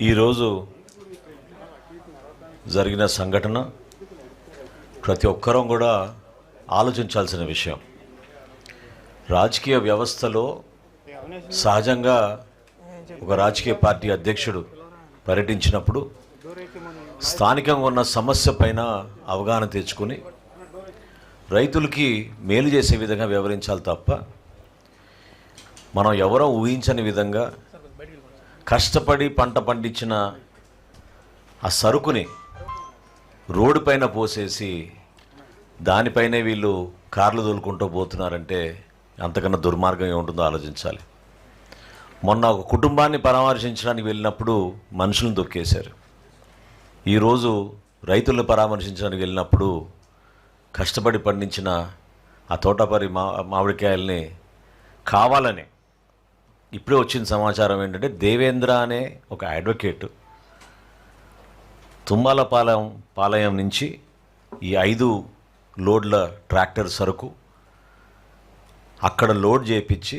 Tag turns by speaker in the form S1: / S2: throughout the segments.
S1: ఈరోజు జరిగిన సంఘటన ప్రతి ఒక్కరం కూడా ఆలోచించాల్సిన విషయం. రాజకీయ వ్యవస్థలో సహజంగా ఒక రాజకీయ పార్టీ అధ్యక్షుడు పర్యటించినప్పుడు స్థానికంగా ఉన్న సమస్య పైన అవగాహన తెచ్చుకొని రైతులకి మేలు చేసే విధంగా వ్యవహరించాలి తప్ప మనం ఎవరో ఊహించని విధంగా కష్టపడి పంట పండించిన ఆ సరుకుని రోడ్డు పైన పోసేసి దానిపైనే వీళ్ళు కార్లు తోలుకుంటూ పోతున్నారంటే అంతకన్నా దుర్మార్గం ఏముంటుందో ఆలోచించాలి. మొన్న ఒక కుటుంబాన్ని పరామర్శించడానికి వెళ్ళినప్పుడు మనుషులను దొక్కేశారు ఈరోజు రైతులను పరామర్శించడానికి వెళ్ళినప్పుడు కష్టపడి పండించిన ఆ తోటపరి మా మామిడికాయల్ని కావాలని ఇప్పుడే వచ్చిన సమాచారం ఏంటంటే దేవేంద్ర అనే ఒక అడ్వకేట్ తుమ్మాలపాలెం పాలయం నుంచి ఈ ఐదు లోడ్ల ట్రాక్టర్ సరుకు అక్కడ లోడ్ చేపించి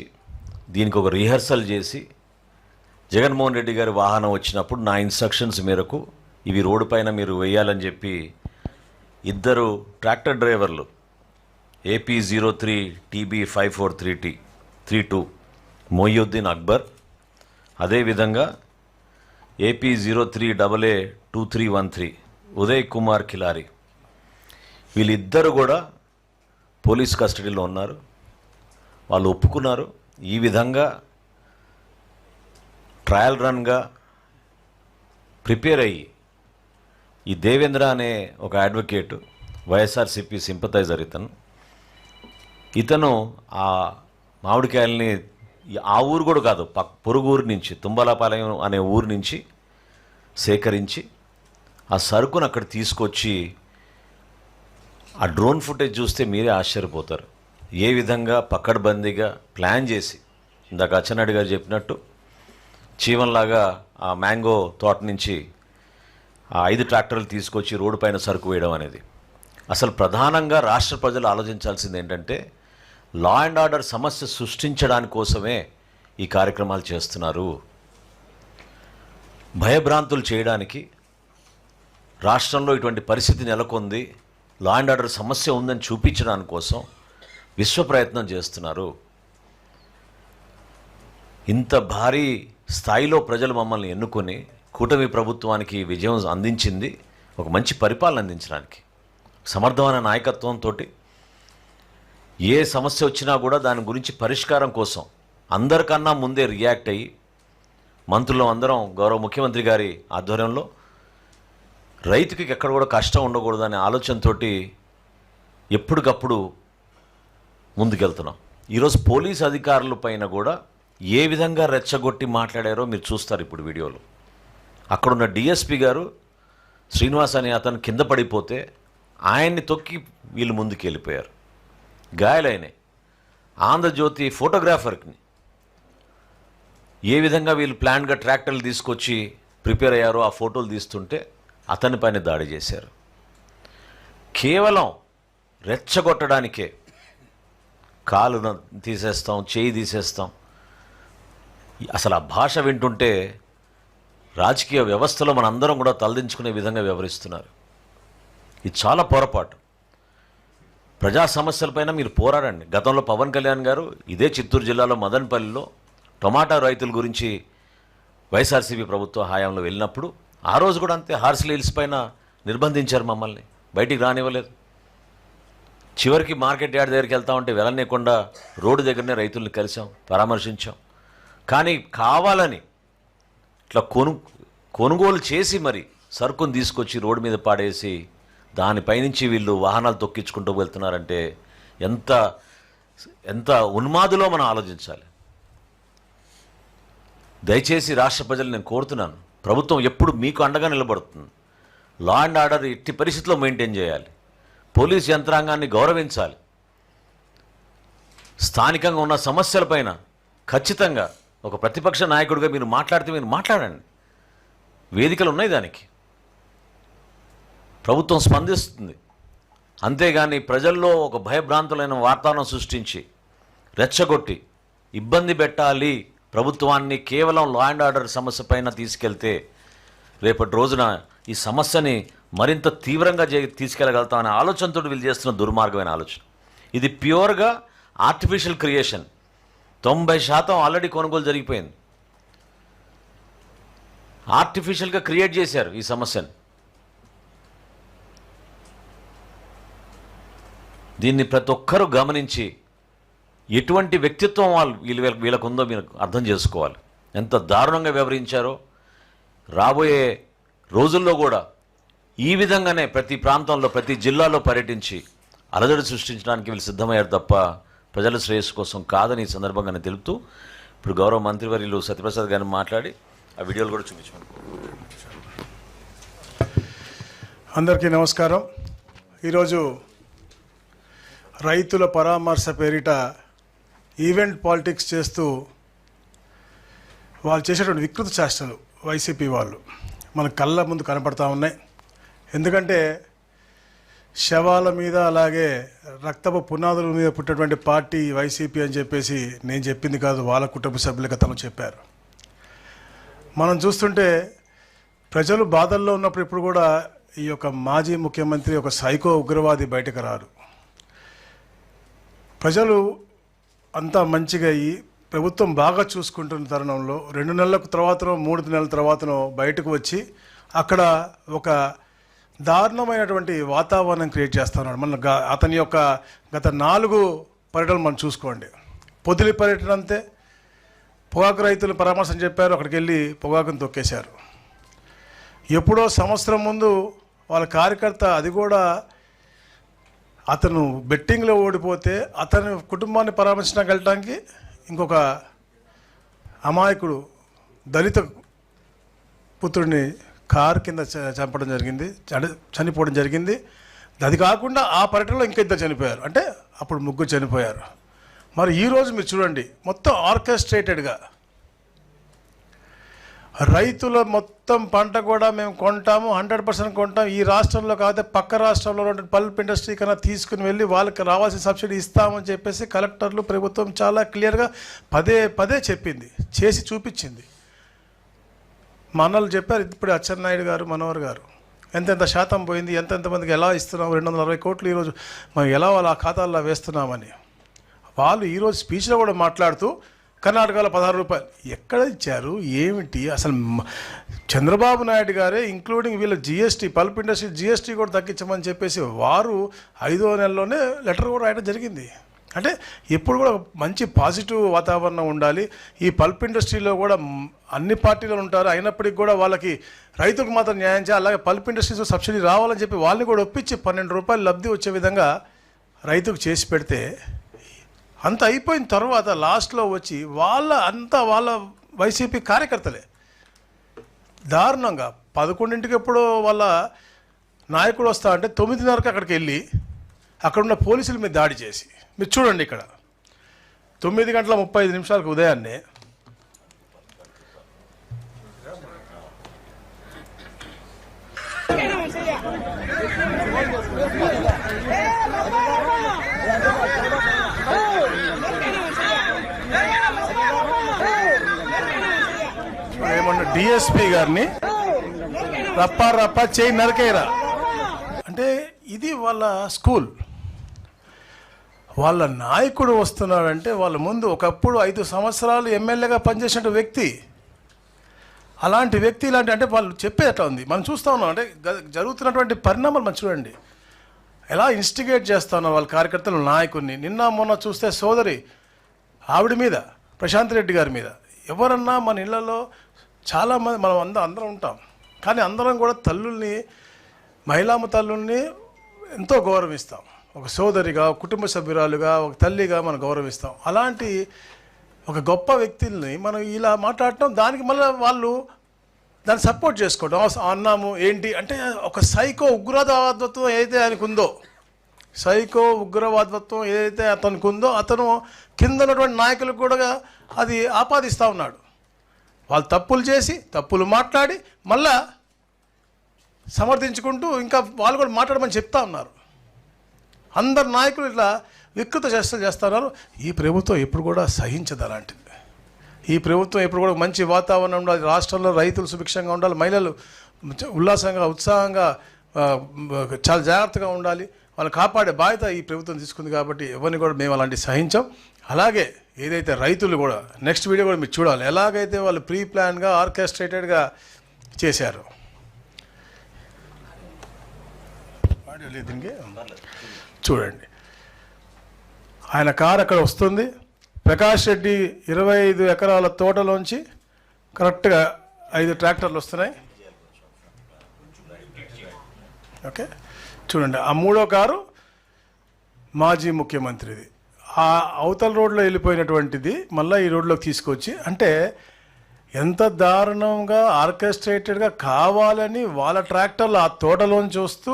S1: దీనికి ఒక రిహర్సల్ చేసి జగన్మోహన్ రెడ్డి గారి వాహనం వచ్చినప్పుడు నా ఇన్స్ట్రక్షన్స్ మేరకు ఇవి రోడ్డు పైన మీరు వేయాలని చెప్పి ఇద్దరు ట్రాక్టర్ డ్రైవర్లు AP zero three TB five four three T three two Moinuddin Akbar. అదేవిధంగా AP zero three double A two three one three Uday Kumar Kilari వీళ్ళిద్దరు కూడా పోలీస్ కస్టడీలో ఉన్నారు. వాళ్ళు ఒప్పుకున్నారు. ఈ విధంగా ట్రయల్ రన్గా ప్రిపేర్ అయ్యి ఈ దేవేంద్ర అనే ఒక అడ్వకేట్ వైఎస్ఆర్సిపి సింపతైజర్ ఇతను. ఇతను ఆ మామిడికాయల్ని ఆ ఊరు కూడా కాదు పక్ పొరుగు ఊరు నుంచి తుంబలపాలయం అనే ఊరు నుంచి సేకరించి ఆ సరుకును అక్కడ తీసుకొచ్చి ఆ డ్రోన్ ఫుటేజ్ చూస్తే మీరే ఆశ్చర్యపోతారు. ఏ విధంగా పక్కడబందీగా ప్లాన్ చేసి ఇందాక అచ్చెన్నాయుడు గారు చెప్పినట్టు చీవంలాగా ఆ మ్యాంగో తోట నుంచి ఆ ఐదు ట్రాక్టర్లు తీసుకొచ్చి రోడ్డు పైన సరుకు వేయడం అనేది. అసలు ప్రధానంగా రాష్ట్ర ప్రజలు ఆలోచించాల్సింది ఏంటంటే లా అండ్ ఆర్డర్ సమస్య సృష్టించడానికి కోసమే ఈ కార్యక్రమాలు చేస్తున్నారు. భయభ్రాంతులు చేయడానికి రాష్ట్రంలో ఇటువంటి పరిస్థితి నెలకొంది. లా అండ్ ఆర్డర్ సమస్య ఉందని చూపించడానికి కోసం విశ్వ ప్రయత్నం చేస్తున్నారు. ఇంత భారీ స్థాయిలో ప్రజలు మమ్మల్ని ఎన్నుకొని కూటమి ప్రభుత్వానికి విజయం అందించింది. ఒక మంచి పరిపాలన అందించడానికి సమర్థమైన నాయకత్వంతో ఏ సమస్య వచ్చినా కూడా దాని గురించి పరిష్కారం కోసం అందరికన్నా ముందే రియాక్ట్ అయ్యి మంత్రులు అందరం గౌరవ ముఖ్యమంత్రి గారి ఆధ్వర్యంలో రైతుకి ఎక్కడ కూడా కష్టం ఉండకూడదనే ఆలోచనతోటి ఎప్పటికప్పుడు ముందుకెళ్తున్నాం. ఈరోజు పోలీస్ అధికారుల పైన కూడా ఏ విధంగా రెచ్చగొట్టి మాట్లాడారో మీరు చూస్తారు ఇప్పుడు వీడియోలో. అక్కడున్న డిఎస్పి గారు శ్రీనివాస్ అనే అతను కింద పడిపోతే ఆయన్ని తొక్కి వీళ్ళు ముందుకు వెళ్ళిపోయారు గాయాలైనాయి. ఆంధ్రజ్యోతి ఫోటోగ్రాఫర్కి ఏ విధంగా వీళ్ళు ప్లాన్గా ట్రాక్టర్లు తీసుకొచ్చి ప్రిపేర్ అయ్యారో ఆ ఫోటోలు తీస్తుంటే అతని పైన దాడి చేశారు. కేవలం రెచ్చగొట్టడానికే కాలు తీసేస్తాం చేయి తీసేస్తాం. అసలు ఆ భాష వింటుంటే రాజకీయ వ్యవస్థలో మనందరం కూడా తలదించుకునే విధంగా వ్యవహరిస్తున్నారు. ఇది చాలా పొరపాటు. ప్రజా సమస్యలపైన మీరు పోరాడండి. గతంలో పవన్ కళ్యాణ్ గారు ఇదే చిత్తూరు జిల్లాలో మదనపల్లిలో టొమాటో రైతుల గురించి వైఎస్ఆర్సీపీ ప్రభుత్వ హయాంలో వెళ్ళినప్పుడు ఆ రోజు కూడా అంతే హార్సిల్ హిల్స్ పైన నిర్బంధించారు మమ్మల్ని. బయటికి రానివ్వలేదు. చివరికి మార్కెట్ యార్డ్ దగ్గరికి వెళ్తా ఉంటే వెళ్ళనీయకుండా రోడ్డు దగ్గరనే రైతుల్ని కలిసాం పరామర్శించాం. కానీ కావాలని ఇట్లా కొను కొనుగోలు చేసి మరి సరుకును తీసుకొచ్చి రోడ్డు మీద పాడేసి దానిపైనుంచి వీళ్ళు వాహనాలు తొక్కించుకుంటూ వెళ్తున్నారంటే ఎంత ఎంత ఉన్మాదిలో మనం ఆలోచించాలి. దయచేసి రాష్ట్ర ప్రజలు నేను కోరుతున్నాను. ప్రభుత్వం ఎప్పుడు మీకు అండగా నిలబడుతుంది. లా అండ్ ఆర్డర్ ఎట్టి పరిస్థితుల్లో మెయింటైన్ చేయాలి. పోలీస్ యంత్రాంగాన్ని గౌరవించాలి. స్థానికంగా ఉన్న సమస్యలపైన ఖచ్చితంగా ఒక ప్రతిపక్ష నాయకుడిగా మీరు మాట్లాడితే మీరు మాట్లాడండి. వేదికలు ఉన్నాయి దానికి. ప్రభుత్వం స్పందిస్తుంది. అంతేగాని ప్రజల్లో ఒక భయభ్రాంతులైన వాతావరణం సృష్టించి రెచ్చగొట్టి ఇబ్బంది పెట్టాలి ప్రభుత్వాన్ని కేవలం లా అండ్ ఆర్డర్ సమస్య పైన తీసుకెళ్తే రేపటి రోజున ఈ సమస్యని మరింత తీవ్రంగా చే తీసుకెళ్ళగలుగుతామనే ఆలోచనతో వీళ్ళు చేస్తున్న దుర్మార్గమైన ఆలోచన. ఇది ప్యూర్గా ఆర్టిఫిషియల్ క్రియేషన్ తొంభై శాతం ఆల్రెడీ కొనుగోలు జరిగిపోయింది. ఆర్టిఫిషియల్గా క్రియేట్ చేశారు ఈ సమస్యను. దీన్ని ప్రతి ఒక్కరూ గమనించి ఎటువంటి వ్యక్తిత్వం వాళ్ళు వీళ్ళు వీళ్ళకు ఉందో మీరు అర్థం చేసుకోవాలి. ఎంత దారుణంగా వ్యవహరించారో. రాబోయే రోజుల్లో కూడా ఈ విధంగానే ప్రతి ప్రాంతంలో ప్రతి జిల్లాలో పర్యటించి అలజడి సృష్టించడానికి వీళ్ళు సిద్ధమయ్యారు తప్ప ప్రజల శ్రేయస్సు కోసం కాదని ఈ సందర్భంగానే తెలుపుతూ ఇప్పుడు గౌరవ మంత్రివర్యులు సత్యప్రసాద్ గారిని మాట్లాడి ఆ వీడియోలు కూడా చూపించాను
S2: అందరికీ నమస్కారం. ఈరోజు రైతుల పరామర్శ పేరిట ఈవెంట్ పాలిటిక్స్ చేస్తూ వాళ్ళు చేసేటువంటి వికృత చేష్టలు వైసీపీ వాళ్ళు. మన కళ్ళ ముందు కనపడతా ఉన్నాయి. ఎందుకంటే శవాల మీద అలాగే రక్తపు పునాదుల మీద పుట్టినటువంటి పార్టీ వైసీపీ అని చెప్పేసి నేను చెప్పింది కాదు వాళ్ళ కుటుంబ సభ్యులు తమ చెప్పారు. మనం చూస్తుంటే ప్రజలు బాధల్లో ఉన్నప్పుడు ఇప్పుడు కూడా ఈ యొక్క మాజీ ముఖ్యమంత్రి ఒక సైకో ఉగ్రవాది బయటకు రారు. ప్రజలు అంతా మంచిగా అయ్యి ప్రభుత్వం బాగా చూసుకుంటున్న తరుణంలో రెండు నెలల తర్వాతనో మూడు నెలల తర్వాతనో బయటకు వచ్చి అక్కడ ఒక దారుణమైనటువంటి వాతావరణం క్రియేట్ చేస్తున్నాడు మన గ- అతని యొక్క గత నాలుగు పర్యటనలు మనం చూసుకోండి. పొదిలి పర్యటన అంతే పొగాకు రైతులు పరామర్శం చెప్పారు అక్కడికి వెళ్ళి పొగాకును తొక్కేశారు. ఎప్పుడో సంవత్సరం ముందు వాళ్ళ కార్యకర్త అది కూడా అతను బెట్టింగ్లో ఓడిపోతే అతని కుటుంబాన్ని పరామర్శించడానికి వెళ్ళటానికి ఇంకొక అమాయకుడు దళిత పుత్రుడిని కారు కింద చ- చంపడం జరిగింది. చని- చనిపోవడం జరిగింది. అది కాకుండా ఆ పర్యటనలో ఇంకా ఇద్దరు చనిపోయారు. అంటే అప్పుడు ముగ్గురు చనిపోయారు. మరి ఈరోజు మీరు చూడండి మొత్తం ఆర్కెస్ట్రేటెడ్గా రైతుల మొత్తం పంట కూడా మేము కొంటాము హండ్రెడ్ పర్సెంట్ కొంటాం. ఈ రాష్ట్రంలో కాకపోతే పక్క రాష్ట్రంలో ఉన్న పల్ప్ ఇండస్ట్రీ కన్నా తీసుకుని వెళ్ళి వాళ్ళకి రావాల్సిన సబ్సిడీ ఇస్తామని చెప్పేసి కలెక్టర్లు ప్రభుత్వం చాలా క్లియర్గా పదే పదే చెప్పింది చేసి చూపించింది. మనల్ని చెప్పారు ఇప్పుడు అచ్చెన్నాయుడు గారు మనోహర్ గారు ఎంతెంత శాతం పోయింది ఎంతెంత మందికి ఎలా ఇస్తున్నాం రెండు వందల అరవై కోట్లు ఈరోజు మనం ఎలా వాళ్ళ ఆ ఖాతాల్లో వేస్తున్నామని. వాళ్ళు ఈరోజు స్పీచ్లో కూడా మాట్లాడుతూ కర్ణాటకలో పదహారు రూపాయలు. ఎక్కడ ఇచ్చారు? ఏమిటి? అసలు చంద్రబాబు నాయుడు గారే ఇంక్లూడింగ్ వీళ్ళ జిఎస్టీ పల్ప్ ఇండస్ట్రీ జిఎస్టీ కూడా తగ్గించమని చెప్పేసి వారు ఐదో నెలలోనే లెటర్ కూడా రాయడం జరిగింది. అంటే ఎప్పుడు కూడా మంచి పాజిటివ్ వాతావరణం ఉండాలి. ఈ పల్ప్ ఇండస్ట్రీలో కూడా అన్ని పార్టీలు ఉంటారు. అయినప్పటికీ కూడా వాళ్ళకి రైతులకు మాత్రం న్యాయం చేయాలి. అలాగే పల్ప్ ఇండస్ట్రీస్ సబ్సిడీ రావాలని చెప్పి వాళ్ళని కూడా ఒప్పించి పన్నెండు రూపాయలు లబ్ధి వచ్చే విధంగా రైతుకు చేసి పెడితే అంత అయిపోయిన తర్వాత లాస్ట్లో వచ్చి వాళ్ళ అంతా వాళ్ళ వైసీపీ కార్యకర్తలే. దారుణంగా పదకొండింటికి ఎప్పుడో వాళ్ళ నాయకుడు వస్తా అంటే తొమ్మిదిన్నరకు అక్కడికి వెళ్ళి అక్కడున్న పోలీసులు పోలీసుల మీద దాడి చేసి. మీరు చూడండి ఇక్కడ. తొమ్మిది గంటల ముప్పై ఐదు నిమిషాలకు ఉదయాన్నే డిఎస్పి గారిని. రప్పా రప్పా చేయి నరకేరా. అంటే ఇది వాళ్ళ స్కూల్. వాళ్ళ నాయకుడు వస్తున్నాడంటే వాళ్ళ ముందు ఒకప్పుడు ఐదు సంవత్సరాలు ఎమ్మెల్యేగా పనిచేసిన వ్యక్తి. అలాంటి వ్యక్తి ఇలాంటి అంటే వాళ్ళు చెప్పేది అట్లా ఉంది? మనం చూస్తూ ఉన్నాం. అంటే జరుగుతున్నటువంటి పరిణామాలు మనం చూడండి. ఎలా ఇన్స్టిగేట్ చేస్తా ఉన్నారు వాళ్ళ కార్యకర్తలు నాయకుడిని నిన్న మొన్న చూస్తే సోదరి ఆవిడ మీద ప్రశాంత్ రెడ్డి గారి మీద. ఎవరన్నా మన ఇళ్ళలో చాలామంది మనం అందరం అందరం ఉంటాం. కానీ అందరం కూడా తల్లుల్ని మహిళామ తల్లుల్ని ఎంతో గౌరవిస్తాం. ఒక సోదరిగా కుటుంబ సభ్యురాలుగా ఒక తల్లిగా మనం గౌరవిస్తాం. అలాంటి ఒక గొప్ప వ్యక్తుల్ని మనం ఇలా మాట్లాడటం దానికి మళ్ళీ వాళ్ళు దాన్ని సపోర్ట్ చేసుకోవడం. అన్నాము ఏంటి అంటే ఒక సైకో ఉగ్రవాదత్వం ఏదైతే ఆయనకు ఉందో సైకో ఉగ్రవాదత్వం ఏదైతే అతనికి ఉందో అతను కింద ఉన్నటువంటి నాయకులకు కూడా అది ఆపాదిస్తూ ఉన్నాడు. వాళ్ళు తప్పులు చేసి తప్పులు మాట్లాడి మళ్ళా సమర్థించుకుంటూ ఇంకా వాళ్ళు కూడా మాట్లాడమని చెప్తా ఉన్నారు. అందరు నాయకులు ఇట్లా వికృత చేష్టలు చేస్తున్నారు. ఈ ప్రభుత్వం ఎప్పుడు కూడా సహించదు అలాంటిది. ఈ ప్రభుత్వం ఎప్పుడు కూడా మంచి వాతావరణం ఉండాలి రాష్ట్రంలో రైతులు సుభిక్షంగా ఉండాలి మహిళలు ఉల్లాసంగా ఉత్సాహంగా చాలా జాగ్రత్తగా ఉండాలి. వాళ్ళు కాపాడే బాధ్యత ఈ ప్రభుత్వం తీసుకుంది కాబట్టి ఎవరిని కూడా మేము అలాంటి సహించాం. అలాగే ఏదైతే రైతులు కూడా నెక్స్ట్ వీడియో కూడా మీరు చూడాలి. ఎలాగైతే వాళ్ళు ప్రీ ప్లాన్గా ఆర్కెస్ట్రేటెడ్గా చేశారు? దీనికి? చూడండి. ఆయన కారు అక్కడ వస్తుంది. ప్రకాష్ రెడ్డి ఇరవై ఐదు ఎకరాల తోటలోంచి కరెక్ట్గా ఐదు ట్రాక్టర్లు వస్తున్నాయి. ఓకే. చూడండి. ఆ మూడో కారు మాజీ ముఖ్యమంత్రిది. ఆ అవతల రోడ్లో వెళ్ళిపోయినటువంటిది మళ్ళీ ఈ రోడ్లోకి తీసుకొచ్చి అంటే ఎంత దారుణంగా ఆర్కెస్ట్రేటెడ్గా కావాలని వాళ్ళ ట్రాక్టర్లు ఆ తోటలోని చూస్తూ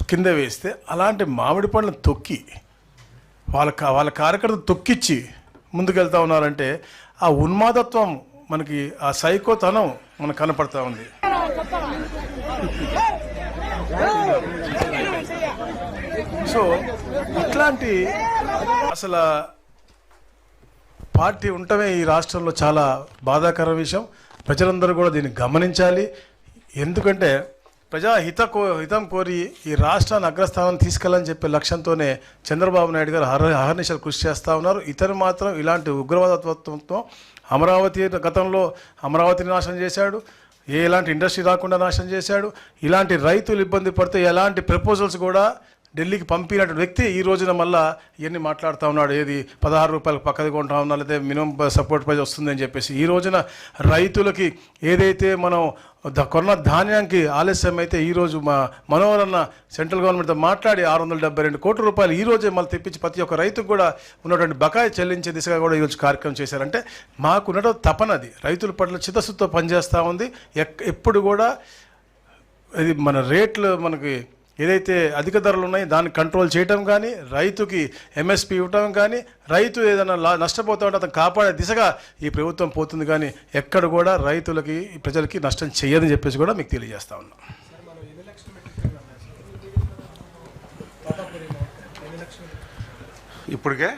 S2: కింద వేస్తే అలాంటి మామిడి పండ్లను తొక్కి వాళ్ళ కా- వాళ్ళ కార్యకర్తలు తొక్కిచ్చి ముందుకెళ్తా ఉన్నారంటే ఆ ఉన్మాదత్వం మనకి ఆ సైకోతనం మనకు కనపడతా ఉంది. సో ఇట్లాంటి అసలు పార్టీ ఉండటమే ఈ రాష్ట్రంలో చాలా బాధాకర విషయం. ప్రజలందరూ కూడా దీన్ని గమనించాలి. ఎందుకంటే ప్రజా హిత కో హితం కోరి ఈ రాష్ట్రాన్ని అగ్రస్థానం తీసుకెళ్ళని చెప్పే లక్ష్యంతోనే చంద్రబాబు నాయుడు గారు హర అహర్నిశలు కృషి చేస్తూ ఉన్నారు. ఇతను మాత్రం ఇలాంటి ఉగ్రవాదత్వంతో అమరావతి గతంలో అమరావతిని నాశనం చేశాడు. ఏ ఎలాంటి ఇండస్ట్రీ రాకుండా నాశనం చేశాడు. ఇలాంటి రైతులు ఇబ్బంది పడితే ఎలాంటి ప్రపోజల్స్ కూడా ఢిల్లీకి పంపినటువంటి వ్యక్తి ఈ రోజున మళ్ళా ఇవన్నీ మాట్లాడుతూ ఉన్నాడు. ఏది పదహారు రూపాయలకు పక్కది కొంటా ఉన్నా లేదా మినిమం సపోర్ట్ ప్రైజ్ వస్తుందని చెప్పేసి. ఈ రోజున రైతులకి ఏదైతే మనం కొన్న ధాన్యానికి ఆలస్యం అయితే ఈరోజు మా మనోహరన్న సెంట్రల్ గవర్నమెంట్తో మాట్లాడి ఆరు వందల డెబ్బై రెండు కోట్ల రూపాయలు ఈ రోజే మళ్ళీ తెప్పించి ప్రతి ఒక్క రైతుకు కూడా ఉన్నటువంటి బకాయి చెల్లించే దిశగా కూడా ఈరోజు కార్యక్రమం చేశారంటే మాకున్న తపనది. రైతుల పట్ల చిత్తశుద్ధితో పనిచేస్తూ ఉంది. ఎక్- ఎప్పుడు కూడా ఇది మన రేట్లు మనకి ఏదైతే అధిక ధరలు ఉన్నాయో దాన్ని కంట్రోల్ చేయటం కానీ రైతుకి ఎంఎస్పి ఇవ్వటం కానీ రైతు ఏదైనా లా- నష్టపోతా ఉంటే అతను కాపాడే దిశగా ఈ ప్రభుత్వం పోతుంది కానీ ఎక్కడ కూడా రైతులకి ప్రజలకి నష్టం చేయదని చెప్పేసి కూడా మీకు తెలియజేస్తా ఉన్నాం.
S3: ఇప్పటికే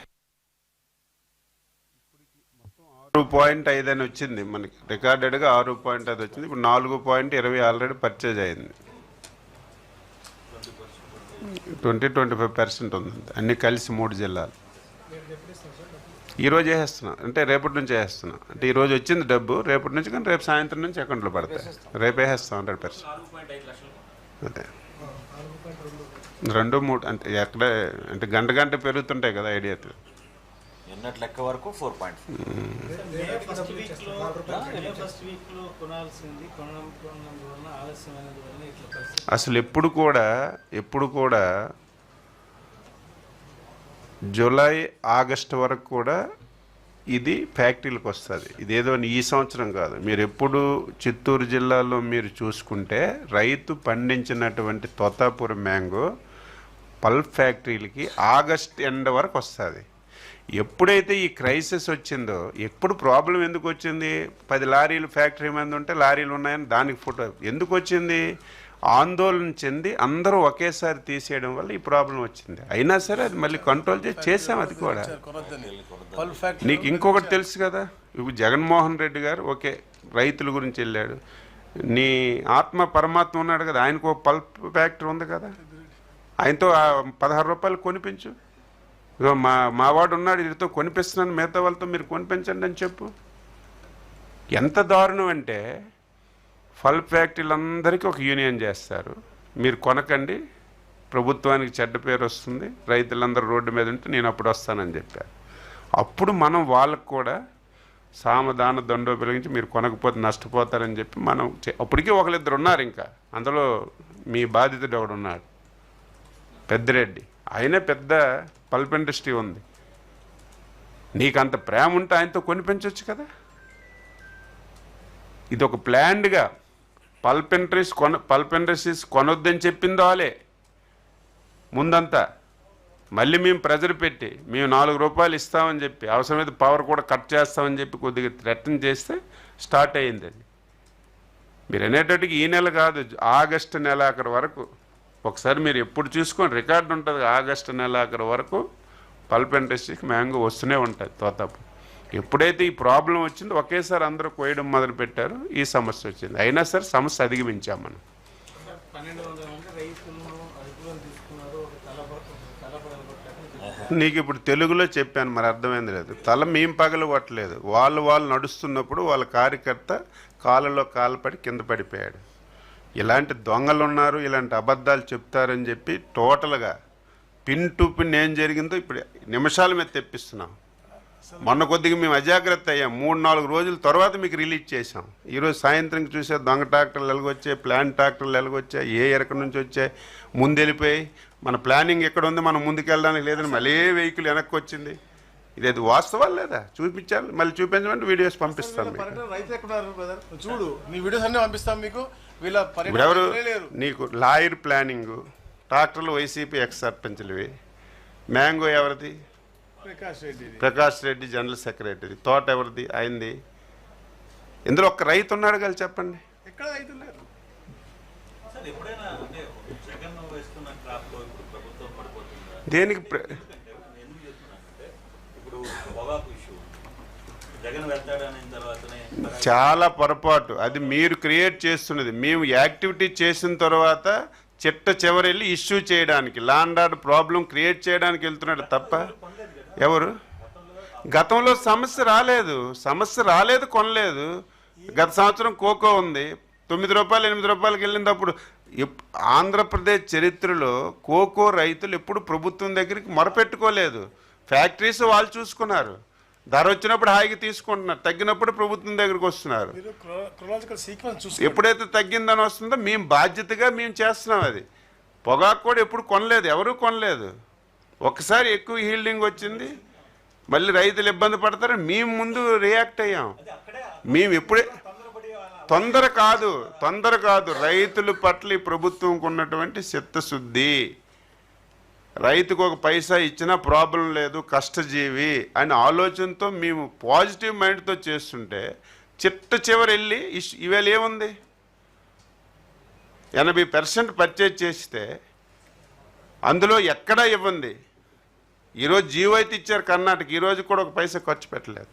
S3: ఆరు పాయింట్ ఐదు అని వచ్చింది మనకి. రికార్డెడ్గా ఆరు పాయింట్ ఐదు వచ్చింది. ఇప్పుడు నాలుగు పాయింట్ ఇరవై ఆల్రెడీ పర్చేజ్ అయింది. ట్వంటీ ట్వంటీ ఫైవ్ పర్సెంట్ ఉంది అన్నీ కలిసి మూడు జిల్లాలు. ఈరోజు వేసేస్తున్నా అంటే రేపటి నుంచి వేస్తున్నా అంటే ఈరోజు వచ్చింది డబ్బు రేపటి నుంచి కానీ రేపు సాయంత్రం నుంచి అకౌంట్లో పడతాయి. రేపు వేసేస్తాం హండ్రెడ్ పర్సెంట్. అదే. రెండు మూడు అంటే ఎక్కడ అంటే గంట గంట పెరుగుతుంటాయి కదా ఐడియా
S1: నిన్నటి లెక్క వరకు ఫోర్ పాయింట్
S4: ఫస్ట్ ఫస్ట్ కొనాల్సింది
S3: అసలు ఎప్పుడు కూడా ఎప్పుడు కూడా జూలై ఆగస్టు వరకు కూడా ఇది ఫ్యాక్టరీలకు వస్తుంది. ఇదేదో ఈ సంవత్సరం కాదు. మీరు ఎప్పుడు చిత్తూరు జిల్లాలో మీరు చూసుకుంటే రైతు పండించినటువంటి తోతాపూర్ మ్యాంగో పల్ప్ ఫ్యాక్టరీలకి ఆగస్ట్ ఎండ్ వరకు వస్తుంది. ఎప్పుడైతే ఈ క్రైసిస్ వచ్చిందో ఎప్పుడు ప్రాబ్లం ఎందుకు వచ్చింది? పది లారీలు ఫ్యాక్టరీ మీద ఉంటే లారీలు ఉన్నాయని దానికి ఫోటో. ఎందుకు వచ్చింది? ఆందోళన చెంది అందరూ ఒకేసారి తీసేయడం వల్ల ఈ ప్రాబ్లం వచ్చింది. అయినా సరే అది మళ్ళీ కంట్రోల్ చేసి చేసాం అది కూడా. నీకు ఇంకొకటి తెలుసు కదా? ఇప్పుడు జగన్మోహన్ రెడ్డి గారు ఓకే రైతుల గురించి వెళ్ళాడు. నీ ఆత్మ పరమాత్మ ఉన్నాడు కదా ఆయనకు ఒక పల్ప్ ఫ్యాక్టరీ ఉంది కదా? ఆయనతో పదహారు రూపాయలు కొనిపించు. ఇగో మా మావాడు ఉన్నాడు వీరితో కొనిపిస్తున్నాను మిగతా వాళ్ళతో మీరు కొనిపించండి అని చెప్పు. ఎంత దారుణం అంటే ఫల్ ఫ్యాక్టరీలందరికీ ఒక యూనియన్ చేస్తారు. మీరు కొనకండి ప్రభుత్వానికి చెడ్డ పేరు వస్తుంది రైతులందరూ రోడ్డు మీద ఉంటే నేను అప్పుడు వస్తానని చెప్పారు. అప్పుడు మనం వాళ్ళకు కూడా సామదాన దండో పెరిగించి మీరు కొనకపోతే నష్టపోతారని చెప్పి మనం అప్పటికే ఒకరిద్దరు ఉన్నారు ఇంకా. అందులో మీ బాధితుడు ఒకడు ఉన్నాడు పెద్దిరెడ్డి. ఆయనే పెద్ద పల్ప్ ఇండస్ట్రీ ఉంది. నీకు అంత ప్రేమ ఉంటే ఆయనతో కొనిపించవచ్చు కదా? ఇది ఒక ప్లాన్డ్గా పల్ప్ ఇండస్ట్రీస్ కొన పల్ప్ ఇండస్ట్రీస్ కొనొద్దని చెప్పిందో వాళ్ళే ముందంతా మళ్ళీ మేము ప్రెజర్ పెట్టి మేము నాలుగు రూపాయలు ఇస్తామని చెప్పి అవసరమైతే పవర్ కూడా కట్ చేస్తామని చెప్పి కొద్దిగా థ్రెటన్ చేస్తే స్టార్ట్ అయ్యింది అది. మీరు అనేటట్టుకి ఈ నెల కాదు ఆగస్టు నెలాఖరు వరకు ఒకసారి మీరు ఎప్పుడు చూసుకొని రికార్డు ఉంటుంది ఆగస్టు నెలాఖరు వరకు పల్ప్ ఇండస్ట్రీకి మ్యాంగో వస్తూనే ఉంటుంది తోతాపు. ఎప్పుడైతే ఈ ప్రాబ్లం వచ్చిందో ఒకేసారి అందరూ కోయడం మొదలుపెట్టారు ఈ సమస్య వచ్చింది. అయినా సరే సమస్య అధిగమించాం మనం. నీకు ఇప్పుడు తెలుగులో చెప్పాను మరి అర్థమైంది లేదు. తల మేము పగలగొట్టలేదు వాళ్ళు వాళ్ళు నడుస్తున్నప్పుడు వాళ్ళ కార్యకర్త కాళ్ళలో కాలు పడి కింద పడిపోయాడు. ఇలాంటి దొంగలు ఉన్నారు ఇలాంటి అబద్ధాలు చెప్తారని చెప్పి టోటల్గా పిన్ టు పిన్ ఏం జరిగిందో ఇప్పుడు నిమిషాల మీద తెప్పిస్తున్నాం. మొన్న కొద్దిగా మేము అజాగ్రత్త అయ్యాం. మూడు నాలుగు రోజుల తర్వాత మీకు రిలీజ్ చేసాం ఈరోజు సాయంత్రం చూసే దొంగ ట్రాక్టర్లు ఎలాగొచ్చాయి ప్లాన్ ట్రాక్టర్లు ఎలాగొచ్చాయి ఏ ఎక్కడి నుంచి వచ్చాయి ముందు వెళ్ళిపోయి మన ప్లానింగ్ ఎక్కడ ఉంది మనం ముందుకు వెళ్ళడానికి లేదని మళ్ళీ ఏ వెహికల్ వెనక్కి వచ్చింది. ఇదేది వాస్తవాలు లేదా? చూపించాలి మళ్ళీ చూపించమంటే వీడియోస్ పంపిస్తాం మీకు.
S2: పర్యటన రైతు ఎక్కడున్నారు బ్రదర్? చూడు నీ వీడియోస్ అన్ని పంపిస్తాం మీకు. వీళ్ళ
S3: ఎవరు నీకు లాయర్ ప్లానింగ్ ట్రాక్టర్లు వైసీపీ ఎక్స్ సర్పంచ్లవి మ్యాంగో ఎవరిది?
S2: ప్రకాష్ రెడ్డి
S3: ప్రకాష్ రెడ్డి జనరల్ సెక్రటరీ తోట ఎవరిది? అయింది. ఇందులో ఒక్క రైతు ఉన్నాడు కదా చెప్పండి.
S2: ఎక్కడ రైతులు లేరు
S5: సార్ ఎప్పుడైనా అంటే జగన్ వేస్తున్న క్రాప్లో ఇప్పుడు ప్రభుత్వం పడిపోతుందా?
S3: దేనికి
S5: జగన్ వెళ్తాడని
S3: చాలా పొరపాటు. అది మీరు క్రియేట్ చేస్తున్నది. మేము యాక్టివిటీ చేసిన తర్వాత చిట్ట చివరి వెళ్ళి ఇష్యూ చేయడానికి లాండ్ ఆర్డర్ ప్రాబ్లం క్రియేట్ చేయడానికి వెళ్తున్నాడు తప్ప ఎవరు? గతంలో సమస్య రాలేదు. సమస్య రాలేదు కొనలేదు. గత సంవత్సరం కోకో ఉంది. తొమ్మిది రూపాయలు ఎనిమిది రూపాయలకి వెళ్ళినప్పుడు ఆంధ్రప్రదేశ్ చరిత్రలో కోకో రైతులు ఎప్పుడు ప్రభుత్వం దగ్గరికి మొరపెట్టుకోలేదు. ఫ్యాక్టరీస్ వాళ్ళు చూసుకున్నారు. ధర వచ్చినప్పుడు హాయిగా తీసుకుంటున్నారు. తగ్గినప్పుడు ప్రభుత్వం దగ్గరికి వస్తున్నారు. ఎప్పుడైతే తగ్గిందని వస్తుందో మేము బాధ్యతగా మేము చేస్తున్నాం అది. పొగాకు కూడా ఎప్పుడు కొనలేదు ఎవరు కొనలేదు. ఒకసారి ఎక్కువ హీల్డింగ్ వచ్చింది మళ్ళీ రైతులు ఇబ్బంది పడతారు మేము ముందు రియాక్ట్ అయ్యాం. మేము ఎప్పుడే తొందర కాదు తొందర కాదు రైతుల పట్ల ఈ ప్రభుత్వంకు ఉన్నటువంటి చిత్తశుద్ధి. రైతుకు ఒక పైసా ఇచ్చినా ప్రాబ్లం లేదు కష్టజీవి అనే ఆలోచనతో మేము పాజిటివ్ మైండ్తో చేస్తుంటే చిట్ట చివరి వెళ్ళి ఇష్- ఇవాళ ఏముంది? ఎనభై పర్సెంట్ పర్చేజ్ చేస్తే అందులో ఎక్కడా ఇవ్వండి? ఈరోజు జీవో అయితే ఇచ్చారు కర్ణాటక ఈరోజు కూడా ఒక పైసా ఖర్చు పెట్టలేదు.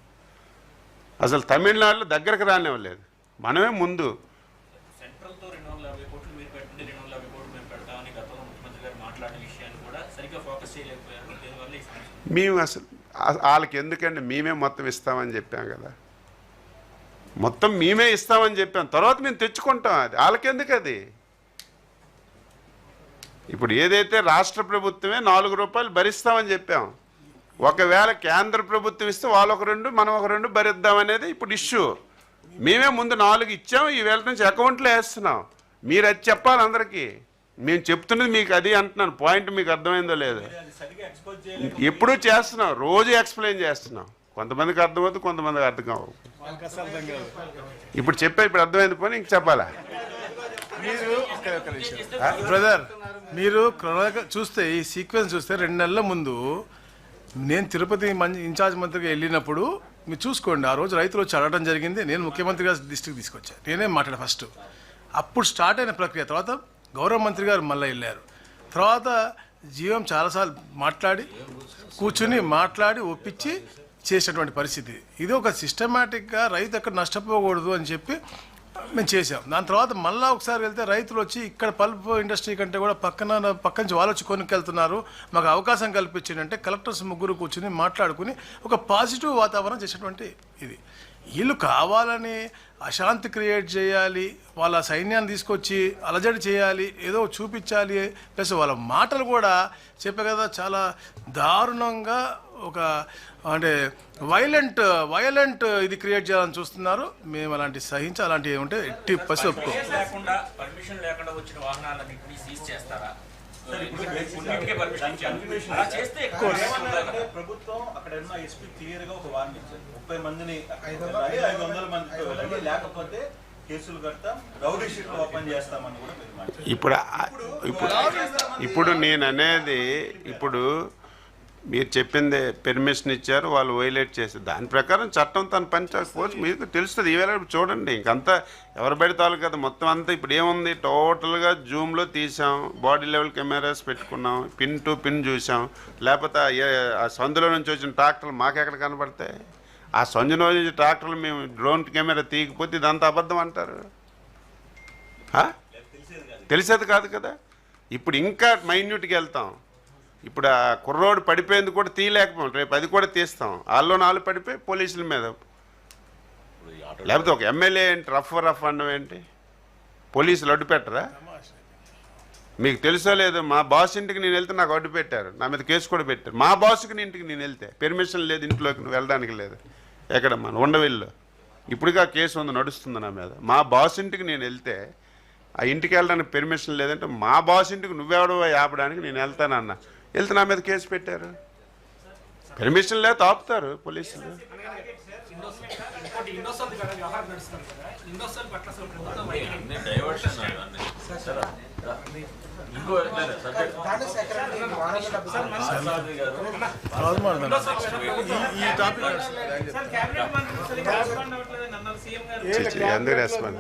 S3: అసలు తమిళనాడులో దగ్గరకు రానివ్వలేదు. మనమే ముందు
S5: సెంట్రల్తో రెండు వందల యాభై కోట్లు మీరు పెట్టండి రెండు వందల యాభై కోట్లు మేము పెడతామని గతంలో ముఖ్యమంత్రి గారు మాట్లాడిన విషయాన్ని కూడా సరిగ్గా ఫోకస్ చేయలేకపోయారు దీనివల్ల ఈ సమస్య
S3: మేము అసలు వాళ్ళకి ఎందుకండి మేమే మొత్తం ఇస్తామని చెప్పాం కదా? మొత్తం మేమే ఇస్తామని చెప్పాం. తర్వాత మేము తెచ్చుకుంటాం అది. వాళ్ళకెందుకు అది? ఇప్పుడు ఏదైతే రాష్ట్ర ప్రభుత్వమే నాలుగు రూపాయలు భరిస్తామని చెప్పాం. ఒకవేళ కేంద్ర ప్రభుత్వం ఇస్తే వాళ్ళు ఒక రెండు మనం ఒక రెండు భరిద్దామనేది ఇప్పుడు ఇష్యూ మేమే ముందు నాలుగు ఇచ్చాం. ఈ వేళ నుంచి అకౌంట్లో వేస్తున్నాం. మీరు అది చెప్పాలి అందరికీ. మేము చెప్తున్నది మీకు అది అంటున్నాను. పాయింట్ మీకు అర్థమైందో లేదో. ఎప్పుడూ చేస్తున్నాం రోజు ఎక్స్ప్లెయిన్ చేస్తున్నాం కొంతమందికి అర్థమవుతుంది కొంతమందికి అర్థం కావు.
S2: అర్థం
S3: ఇప్పుడు చెప్పే ఇప్పుడు అర్థమైంది పోనీ ఇంక చెప్పాలా?
S2: మీరు బ్రదర్ మీరు చూస్తే ఈ సీక్వెన్స్ చూస్తే రెండు నెలల ముందు నేను తిరుపతి ఇన్ఛార్జ్ మంత్రిగా వెళ్ళినప్పుడు మీరు చూసుకోండి ఆ రోజు రైతులు వచ్చి అడగడం జరిగింది. నేను ముఖ్యమంత్రిగా డిస్ట్రిక్ట్ తీసుకొచ్చాను నేనే మాట్లాడా ఫస్ట్. అప్పుడు స్టార్ట్ అయిన ప్రక్రియ. తర్వాత గౌరవ మంత్రి గారు మళ్ళీ వెళ్ళారు. తర్వాత జీవం చాలాసార్లు మాట్లాడి కూర్చుని మాట్లాడి ఒప్పించి చేసినటువంటి పరిస్థితి. ఇది ఒక సిస్టమేటిక్గా రైతు ఎక్కడ నష్టపోకూడదు అని చెప్పి మేము చేసాం దాని తర్వాత మళ్ళీ ఒకసారి వెళ్తే రైతులు వచ్చి ఇక్కడ పల్ప్ ఇండస్ట్రీ కంటే కూడా పక్కన పక్క నుంచి వాళ్ళు వచ్చి కొనుక్కెళ్తున్నారు. మాకు అవకాశం కల్పించిందంటే కలెక్టర్స్ ముగ్గురు కూర్చుని మాట్లాడుకుని ఒక పాజిటివ్ వాతావరణం చేసినటువంటి ఇది. వీళ్ళు కావాలని అశాంతి క్రియేట్ చేయాలి వాళ్ళ సైన్యాన్ని తీసుకొచ్చి అలజడి చేయాలి ఏదో చూపించాలి. ప్లస్ వాళ్ళ మాటలు కూడా చెప్పే కదా చాలా దారుణంగా ఒక అంటే వైలెంట్ వైలెంట్ ఇది క్రియేట్ చేయాలని చూస్తున్నారు. మేము అలాంటి సహించి అలాంటివి ఉంటే ఎట్టి పసి ఒప్పుకో.
S5: ప్రభుత్వం అక్కడ ఎస్పీ క్లియర్గా ఒక వార్నింగ్ ఇచ్చారు. ముప్పై మందిని ఐదు వందల లేకపోతే.
S3: ఇప్పుడు ఇప్పుడు ఇప్పుడు నేను అనేది ఇప్పుడు మీరు చెప్పిందే పెర్మిషన్ ఇచ్చారు వాళ్ళు వైలేట్ చేసి దాని ప్రకారం చట్టం తన పని చేసుకోవచ్చు మీకు తెలుస్తుంది. ఈవేళ చూడండి ఇంకంతా ఎవరు పెడతారు కదా మొత్తం అంతా ఇప్పుడు ఏముంది? టోటల్గా జూమ్లో తీసాం బాడీ లెవెల్ కెమెరాస్ పెట్టుకున్నాం పిన్ టు పిన్ చూసాం. లేకపోతే ఆ సందులో నుంచి వచ్చిన ట్రాక్టర్లు మాకెక్కడ కనబడతాయి? ఆ సంజన నుంచి ట్రాక్టర్లు మేము డ్రోన్ కెమెరా తీయకపోతే ఇదంతా అబద్ధం అంటారు? తెలిసేది కాదు. కదా ఇప్పుడు ఇంకా మైన్యూట్కి వెళ్తాం. ఇప్పుడు ఆ కుర్రోడు పడిపోయింది కూడా తీయలేకపోయాం. రేపు అది కూడా తీస్తాం. వాళ్ళు నాలుగు పడిపోయి పోలీసుల మీద. లేకపోతే ఒక ఎమ్మెల్యే ఏంటి? రఫ్ రఫ్ అన్నం ఏంటి? పోలీసులు అడ్డు పెట్టరా? మీకు తెలుసో లేదో మా బాస్ ఇంటికి నేను వెళ్తే నాకు అడ్డు పెట్టారు. నా మీద కేసు కూడా పెట్టారు. మా బాస్కి నీ ఇంటికి నేను వెళ్తే. పెర్మిషన్ లేదు ఇంట్లోకి నువ్వు వెళ్ళడానికి లేదు. ఎక్కడ మన ఉండవిల్లో. ఇప్పుడుగా కేసు ఉంది నడుస్తుంది నా మీద. మా బాస్ ఇంటికి నేను వెళ్తే ఆ ఇంటికి వెళ్ళడానికి పెర్మిషన్ లేదంటే మా బాస్ ఇంటికి నువ్వెవడో ఆపడానికి నేను వెళ్తానన్న. వెళ్తే నా మీద కేసు పెట్టారు పెర్మిషన్ లేదు ఆపుతారు పోలీసులు.
S2: ఈ టాపిక్
S4: సరిగ్గా రెస్పాండ్.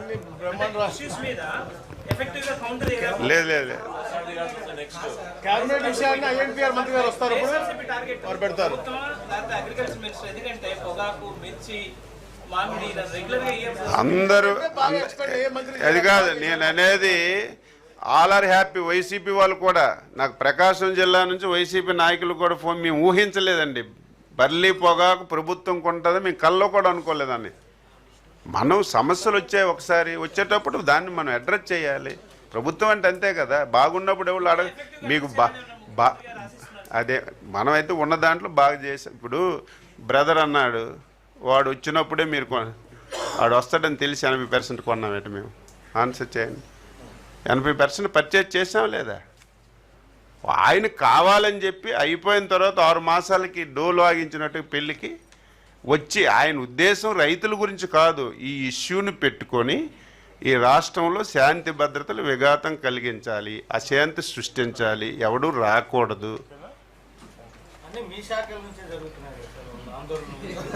S3: లేదు లేదు లేదు.
S2: విషయాన్ని ఐఎన్పిఆర్ మంత్రి గారు వస్తారు ఇప్పుడు పెడతారు.
S3: అందరూ అది కాదు నేను అనేది ఆల్ ఆర్ హ్యాపీ వైసీపీ వాళ్ళు కూడా. నాకు ప్రకాశం జిల్లా నుంచి వైసీపీ నాయకులు కూడా ఫోన్ మేము ఊహించలేదండి. బర్లీ పొగాకు ప్రభుత్వం కొంటుంది మేము కల్లో కూడా అనుకోలేదండి మనం సమస్యలు వచ్చాయి ఒకసారి వచ్చేటప్పుడు దాన్ని మనం అడ్రస్ చేయాలి. ప్రభుత్వం అంటే అంతే కదా. బాగున్నప్పుడు ఎవరు అడగ మీకు బా బా అదే మనమైతే ఉన్న దాంట్లో బాగా చేసాం ఇప్పుడు బ్రదర్ అన్నాడు వాడు వచ్చినప్పుడే మీరు వాడు వస్తాడని తెలిసి ఎనభై పర్సెంట్ కొన్నామేట మేము. ఆన్సర్ చేయండి. ఎనభై పర్సెంట్ పర్చేజ్ చేసాం లేదా? ఆయన కావాలని చెప్పి అయిపోయిన తర్వాత ఆరు మాసాలకి డోలు ఆగించినట్టు పెళ్ళికి వచ్చి ఆయన ఉద్దేశం రైతుల గురించి కాదు ఈ ఇష్యూని పెట్టుకొని ఈ రాష్ట్రంలో శాంతి భద్రతలు విఘాతం కలిగించాలి అశాంతి సృష్టించాలి ఎవడూ రాకూడదు.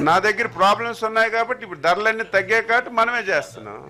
S3: నా దగ్గర ప్రాబ్లమ్స్ ఉన్నాయి కాబట్టి ఇప్పుడు ధరలన్నీ తగ్గాయి కాబట్టి మనమే చేస్తున్నాం.